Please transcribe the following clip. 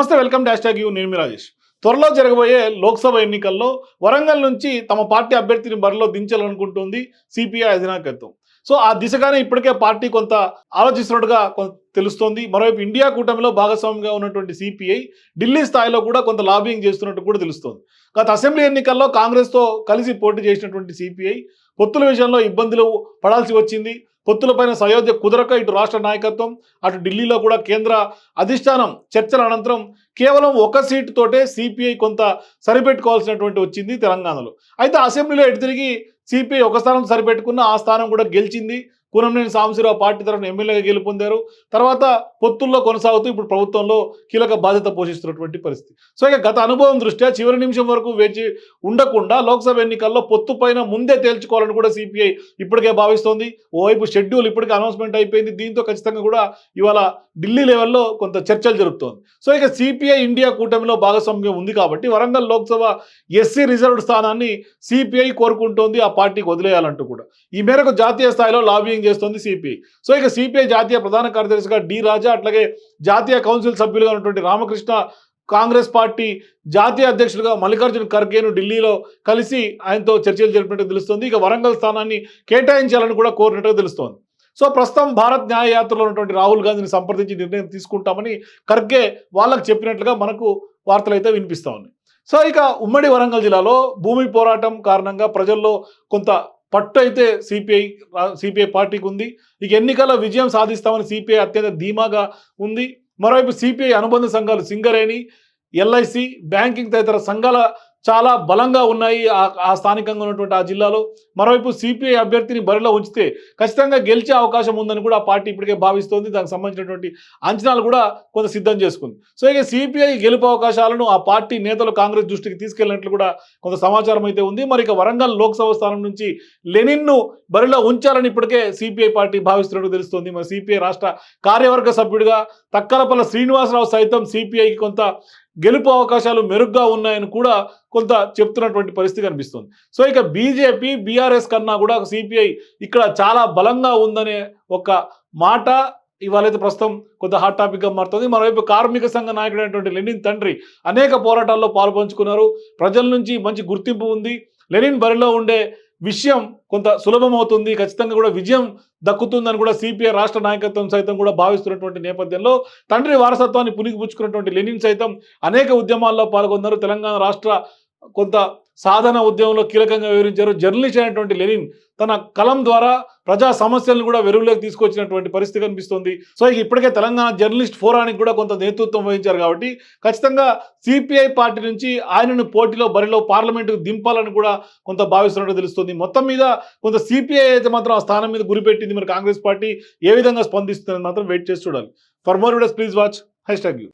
నమస్తే welcome dash tag you. నేను రాజేష్. త్వరలో జరగబోయే లోక్సభ ఎన్నికల్లో వరంగల్ నుంచి తమ పార్టీ అభ్యర్థిని బరిలో దించాలనుకుంటుంది సిపిఐ అధినాయకత్వం. సో ఆ దిశగానే ఇప్పటికే పార్టీ కొంత ఆలోచిస్తున్నట్టుగా తెలుస్తోంది. మరోవైపు ఇండియా కూటమిలో భాగస్వామిగా ఉన్నటువంటి సిపిఐ ఢిల్లీ స్థాయిలో కూడా కొంత లాబింగ్ చేస్తున్నట్టు కూడా తెలుస్తోంది. గత అసెంబ్లీ ఎన్నికల్లో కాంగ్రెస్తో కలిసి పోటీ చేసినటువంటి సిపిఐ పొత్తుల విషయంలో ఇబ్బందులు పడాల్సి వచ్చింది. పొత్తులపైన సయోధ్య కుదరక ఇటు రాష్ట్ర నాయకత్వం అటు ఢిల్లీలో కూడా కేంద్ర అధిష్టానం చర్చల అనంతరం కేవలం ఒక సీటు తోటే సిపిఐ కొంత సరిపెట్టుకోవాల్సినటువంటి వచ్చింది తెలంగాణలో. అయితే అసెంబ్లీలో ఎటు తిరిగి సిపిఐ ఒక స్థానం సరిపెట్టుకున్న ఆ స్థానం కూడా గెలిచింది. కూనంనేని సాంబశివరావు పార్టీ తరఫున ఎమ్మెల్యేగా గెలుపొందారు తర్వాత పొత్తుల్లో కొనసాగుతూ ఇప్పుడు ప్రభుత్వంలో కీలక బాధ్యత పోషిస్తున్నటువంటి పరిస్థితి. సో ఇక గత అనుభవం దృష్ట్యా చివరి నిమిషం వరకు వేచి ఉండకుండా లోక్సభ ఎన్నికల్లో పొత్తు పైన ముందే తేల్చుకోవాలని కూడా సిపిఐ ఇప్పటికే భావిస్తోంది. ఓవైపు షెడ్యూల్ ఇప్పటికే అనౌన్స్మెంట్ అయిపోయింది. దీంతో ఖచ్చితంగా కూడా ఇవాళ ఢిల్లీ లెవెల్లో కొంత చర్చలు జరుగుతోంది. సో ఇక సిపిఐ ఇండియా కూటమిలో భాగస్వామ్యం ఉంది కాబట్టి వరంగల్ లోక్సభ ఎస్సీ రిజర్వ్డ్ స్థానాన్ని సిపిఐ కోరుకుంటోంది. ఆ పార్టీకి వదిలేయాలంటూ కూడా. ఈ మేరకు జాతీయ స్థాయిలో లాబింగ్ చేస్తోంది సిపిఐ సో ఇక సిపిఐ జాతీయ ప్రధాన కార్యదర్శిగా డి రాజా అట్లాగే జాతీయ కౌన్సిల్ సభ్యులుగా ఉన్నటువంటి రామకృష్ణ కాంగ్రెస్ పార్టీ జాతీయ అధ్యక్షులుగా మల్లికార్జున ఖర్గేను ఢిల్లీలో కలిసి ఆయనతో చర్చలు జరిపినట్టు తెలుస్తుంది. ఇక వరంగల్ స్థానాన్ని కేటాయించాలని కూడా కోరినట్టుగా తెలుస్తోంది. సో ప్రస్తుతం భారత్ న్యాయయాత్రలో ఉన్నటువంటి రాహుల్ గాంధీని సంప్రదించి నిర్ణయం తీసుకుంటామని ఖర్గే వాళ్ళకు చెప్పినట్లుగా మనకు వార్తలు అయితే వినిపిస్తూ ఉన్నాయి. సో ఇక ఉమ్మడి వరంగల్ జిల్లాలో భూమి పోరాటం కారణంగా ప్రజల్లో కొంత పట్టు అయితే సిపిఐ సిపిఐ పార్టీకి ఉంది ఇక ఎన్నికల్లో విజయం సాధిస్తామని సిపిఐ అత్యంత ధీమాగా ఉంది. మరోవైపు సిపిఐ అనుబంధ సంఘాలు సింగరేణి ఎల్ఐసి బ్యాంకింగ్ తదితర సంఘాల చాలా బలంగా ఉన్నాయి ఆ- ఆ స్థానికంగా ఉన్నటువంటి ఆ జిల్లాలో. మరోవైపు సిపిఐ అభ్యర్థిని బరిలో ఉంచితే ఖచ్చితంగా గెలిచే అవకాశం ఉందని కూడా ఆ పార్టీ ఇప్పటికే భావిస్తోంది. దానికి సంబంధించినటువంటి అంచనాలు కూడా కొంత సిద్ధం చేసుకుంది. సో ఇక సిపిఐ గెలుపు అవకాశాలను ఆ పార్టీ నేతలు కాంగ్రెస్ దృష్టికి తీసుకెళ్ళినట్లు కూడా కొంత సమాచారం అయితే ఉంది. మరి ఇక వరంగల్ లోక్సభ స్థానం నుంచి లెనిన్ను బరిలో ఉంచాలని ఇప్పటికే సిపిఐ పార్టీ భావిస్తున్నట్టు తెలుస్తోంది. మరి సిపిఐ రాష్ట్ర కార్యవర్గ సభ్యుడిగా తక్కలపల్ల శ్రీనివాసరావు సైతం సిపిఐకి కొంత గెలుపు అవకాశాలు మెరుగ్గా ఉన్నాయని కూడా కొంత చెప్తున్నటువంటి పరిస్థితి కనిపిస్తుంది. సో ఇక బీజేపీ బీఆర్ఎస్ కన్నా కూడా సిపిఐ ఇక్కడ చాలా బలంగా ఉందనే ఒక మాట ఇవాళైతే ప్రస్తుతం కొంత హాట్ టాపిక్గా మారుతుంది. మరోవైపు కార్మిక సంఘ నాయకుడైనటువంటి లెనిన్ తండ్రి అనేక పోరాటాల్లో పాల్పంచుకున్నారు. ప్రజల నుంచి మంచి గుర్తింపు ఉంది. లెనిన్ బరిలో ఉండే విషయం కొంత సులభం అవుతుంది ఖచ్చితంగా కూడా విజయం దక్కుతుందని కూడా సిపిఐ రాష్ట్ర నాయకత్వం సైతం కూడా భావిస్తున్నటువంటి నేపథ్యంలో తండ్రి వారసత్వాన్ని పునిగిపుచ్చుకున్నటువంటి లెనిన్ సైతం అనేక ఉద్యమాల్లో పాల్గొన్నారు. తెలంగాణ రాష్ట్ర కొంత సాధన ఉద్యమంలో కీలకంగా వివరించారు. జర్నలిస్ట్ అయినటువంటి లెనిన్ తన కలం ద్వారా ప్రజా సమస్యలను కూడా వెలుగులోకి తీసుకొచ్చినటువంటి పరిస్థితి కనిపిస్తుంది. సో ఇప్పటికే తెలంగాణ జర్నలిస్ట్ ఫోరానికి కూడా కొంత నేతృత్వం వహించారు కాబట్టి ఖచ్చితంగా సిపిఐ పార్టీ నుంచి ఆయనను పోటీలో బరిలో పార్లమెంటుకు దింపాలని కూడా కొంత భావిస్తున్నట్టు తెలుస్తుంది. మొత్తం మీద కొంత సిపిఐ అయితే మాత్రం ఆ స్థానం మీద గురిపెట్టింది మరి కాంగ్రెస్ పార్టీ ఏ విధంగా స్పందిస్తుందని మాత్రం వెయిట్ చేసి చూడాలి. For more videos please watch. Hashtag you.